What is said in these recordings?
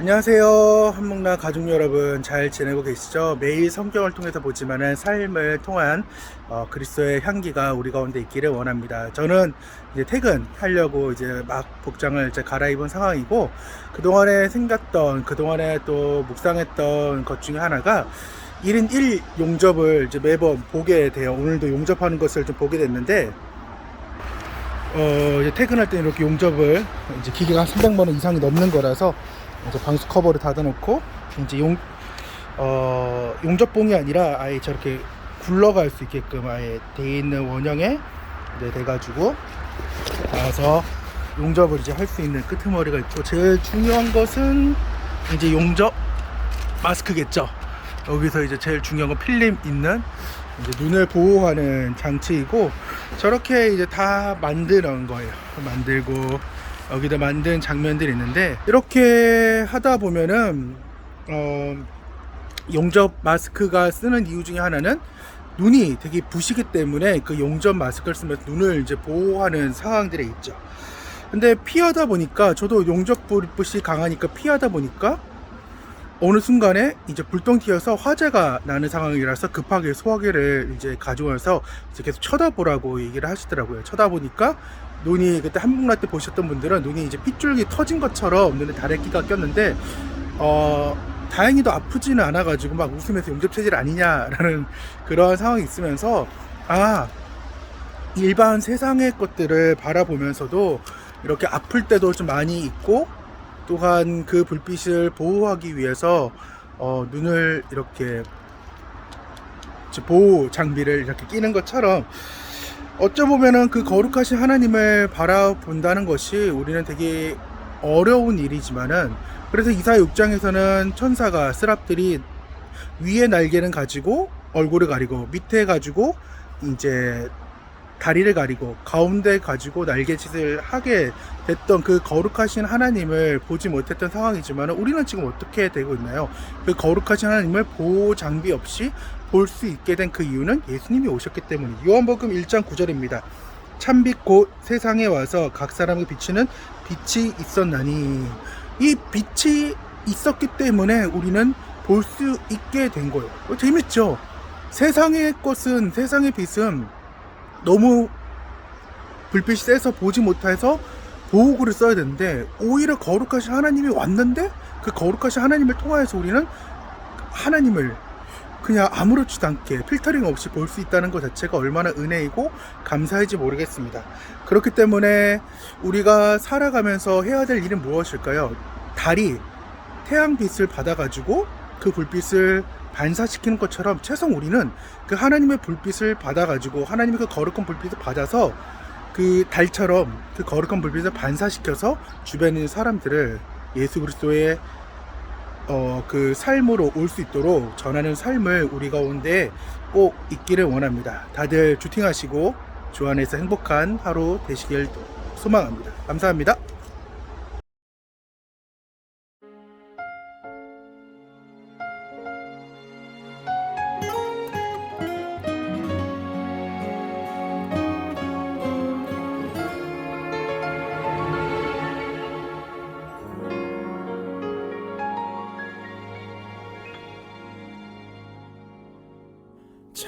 안녕하세요. 한목나 가족 여러분 잘 지내고 계시죠? 매일 성경을 통해서 보지만은 삶을 통한 어, 그리스도의 향기가 우리 가운데 있기를 원합니다. 저는 이제 퇴근하려고 이제 막 복장을 이제 갈아입은 상황이고 그동안에 생겼던 그동안에 또 묵상했던 것 중에 하나가 1인 1 용접을 이제 매번 보게 돼요. 오늘도 용접하는 것을 좀 보게 됐는데 어, 이제 퇴근할 때 이렇게 용접을 이제 기계가 한 300만 원 이상이 넘는 거라서 이제 방수 커버를 닫아놓고 이제 용 어, 용접봉이 아니라 아예 저렇게 굴러갈 수 있게끔 아예 돼 있는 원형에 네, 돼가지고 나와서 용접을 이제 할 수 있는 끄트머리가 있고 제일 중요한 것은 이제 용접 마스크겠죠. 여기서 이제 제일 중요한 건 필름 있는 이제 눈을 보호하는 장치이고 저렇게 이제 다 만드는 거예요. 만들고 여기다 만든 장면들이 있는데 이렇게 하다 보면은 어 용접 마스크가 쓰는 이유 중에 하나는 눈이 되게 부시기 때문에 그 용접 마스크를 쓰면서 눈을 이제 보호하는 상황들이 있죠. 근데 피하다 보니까 저도 용접 불빛이 강하니까 피하다 보니까 어느 순간에 이제 불똥 튀어서 화재가 나는 상황이라서 급하게 소화기를 이제 가져와서 이제 계속 쳐다보라고 얘기를 하시더라고요. 쳐다보니까 눈이 그때 한복날 때 보셨던 분들은 눈이 이제 핏줄기 터진 것처럼 눈에 다래끼가 꼈는데 어 다행히도 아프지는 않아가지고 막 웃으면서 용접 체질 아니냐라는 그런 상황이 있으면서 아 일반 세상의 것들을 바라보면서도 이렇게 아플 때도 좀 많이 있고 또한 그 불빛을 보호하기 위해서 어, 눈을 이렇게 보호 장비를 이렇게 끼는 것처럼 어쩌보면은 그 거룩하신 하나님을 바라본다는 것이 우리는 되게 어려운 일이지만은 그래서 이사 6장에서는 천사가 스랍들이 위에 날개는 가지고 얼굴을 가리고 밑에 가지고 이제 다리를 가리고 가운데 가지고 날개짓을 하게 됐던 그 거룩하신 하나님을 보지 못했던 상황이지만 우리는 지금 어떻게 되고 있나요? 그 거룩하신 하나님을 보호 장비 없이 볼 수 있게 된 그 이유는 예수님이 오셨기 때문에 요한복음 1장 9절입니다. 참빛 곧 세상에 와서 각 사람에게 비치는 빛이 있었나니 이 빛이 있었기 때문에 우리는 볼 수 있게 된 거예요. 어, 재밌죠? 세상의 것은 세상의 빛은 너무 불빛이 세서 보지 못해서 보호구를 써야 되는데 오히려 거룩하신 하나님이 왔는데 그 거룩하신 하나님을 통하여서 우리는 하나님을 그냥 아무렇지도 않게 필터링 없이 볼 수 있다는 것 자체가 얼마나 은혜이고 감사할지 모르겠습니다. 그렇기 때문에 우리가 살아가면서 해야 될 일은 무엇일까요? 달이 태양빛을 받아가지고 그 불빛을 반사시키는 것처럼 최소 우리는 그 하나님의 불빛을 받아가지고 하나님의 그 거룩한 불빛을 받아서 그 달처럼 그 거룩한 불빛을 반사시켜서 주변에 있는 사람들을 예수 그리스도의 어, 그 삶으로 올 수 있도록 전하는 삶을 우리 가운데 꼭 있기를 원합니다. 다들 주팅하시고 주 안에서 행복한 하루 되시길 소망합니다. 감사합니다.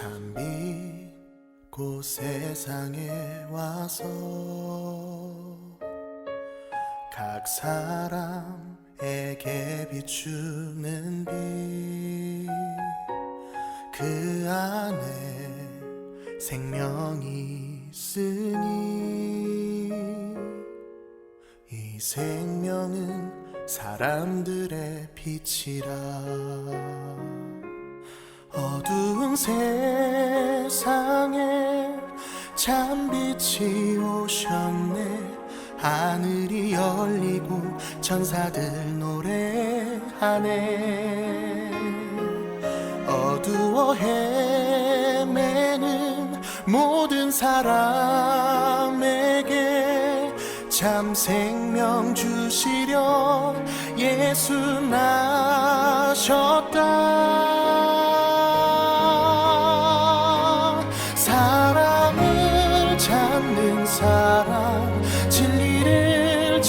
참빛 곳 세상에 와서 각 사람에게 비추는 빛 그 안에 생명이 있으니 이 생명은 사람들의 빛이라 어두운 세상에 참 빛이 오셨네. 하늘이 열리고 천사들 노래하네. 어두워 헤매는 모든 사람에게 참 생명 주시려 예수 나셨다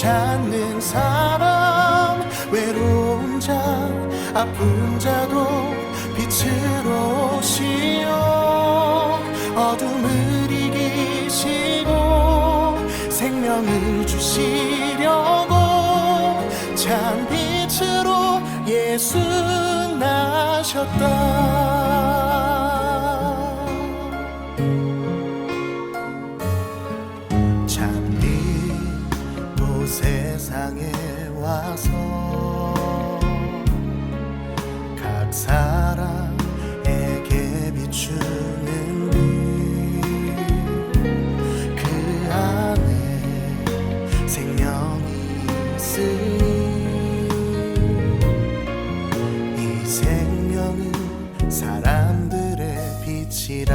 찾는 사람 외로운 아픈 자도 빛으로 오시어 어둠을 이기시고 생명을 주시려고 참 빛으로 예수 나셨다 세상에 와서 각 사람에게 비추는 빛 그 안에 생명이 있으니 이 생명은 사람들의 빛이라.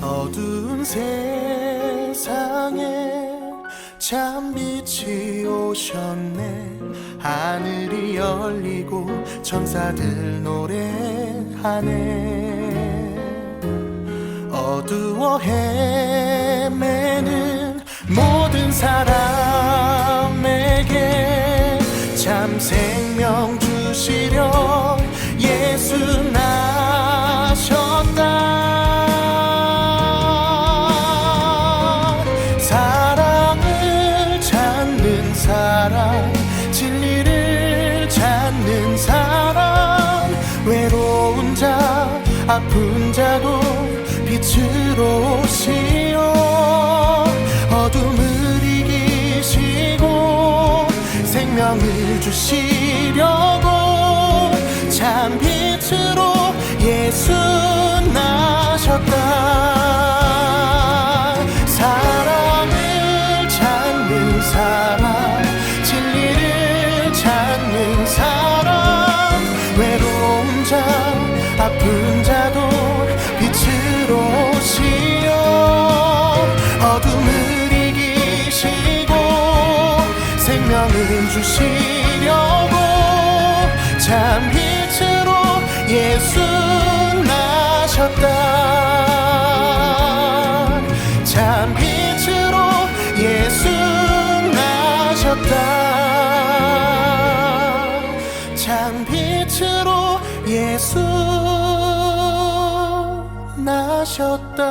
어두운 세상에 참 빛이 오셨네. 하늘이 열리고 천사들 노래하네. 어두워 헤매는 모든 사람 아픈 자도 빛으로 오시어 어둠을 이기시고 생명을 주시려 생명을 주시려고 참 빛으로 예수 나셨다. 참 빛으로 예수 나셨다. 참 빛으로 예수 나셨다